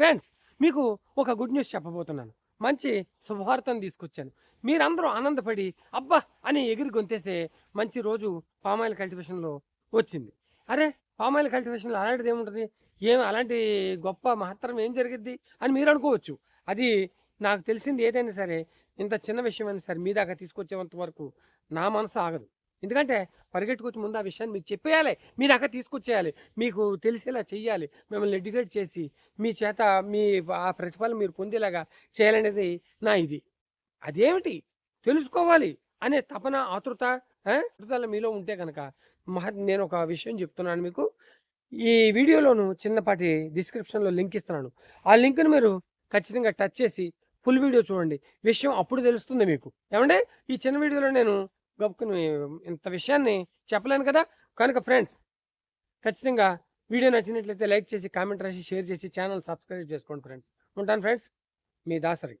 Friends మీకు ఒక good news చెప్పబోతున్నాను. మంచి శుభవార్తను తీసుకొచ్చాను. మీరందరూ ఆనందపడి అబ్బా అని ఎగిరి గొంతేసే మంచి రోజు పామాయిల్ కల్టివేషన్లో వచ్చింది. అరే పామాయిల్ కల్టివేషన్లో అలాంటిది ఏముంటుంది? ఏం అలాంటి గొప్ప మహత్తరం ఏం జరిగిద్ది అని మీరు అనుకోవచ్చు. అది నాకు తెలిసింది ఏదైనా సరే ఇంత చిన్న విషయమైనా సరే మీ దాకా తీసుకొచ్చేంత వరకు నా మనసు ఆగదు. ఎందుకంటే పరిగెట్టుకొచ్చి ముందు ఆ విషయాన్ని మీకు చెప్పేయాలి. మీ అక్కడ తీసుకొచ్చేయాలి. మీకు తెలిసేలా చెయ్యాలి. మిమ్మల్ని ఎడ్యుకేట్ చేసి మీ చేత మీ ఆ ప్రతిఫలం మీరు పొందేలాగా చేయాలనేది నా ఇది. అదేమిటి? తెలుసుకోవాలి అనే తపన ఆతృత ఆతృతలు మీలో ఉంటే కనుక మహ నేను ఒక విషయం చెప్తున్నాను మీకు. ఈ వీడియోలోను చిన్నపాటి డిస్క్రిప్షన్లో లింక్ ఇస్తున్నాను. ఆ లింక్ను మీరు ఖచ్చితంగా టచ్ చేసి ఫుల్ వీడియో చూడండి. విషయం అప్పుడు తెలుస్తుంది మీకు. ఏమంటే ఈ చిన్న వీడియోలో నేను గబుకుని ఇంత విషయాన్ని చెప్పలేను కదా? కనుక ఫ్రెండ్స్ ఖచ్చితంగా వీడియో నచ్చినట్లయితే లైక్ చేసి కామెంట్ రాసి షేర్ చేసి ఛానల్ సబ్స్క్రైబ్ చేసుకోండి ఫ్రెండ్స్. ఉంటాను ఫ్రెండ్స్. మీ దాసరి.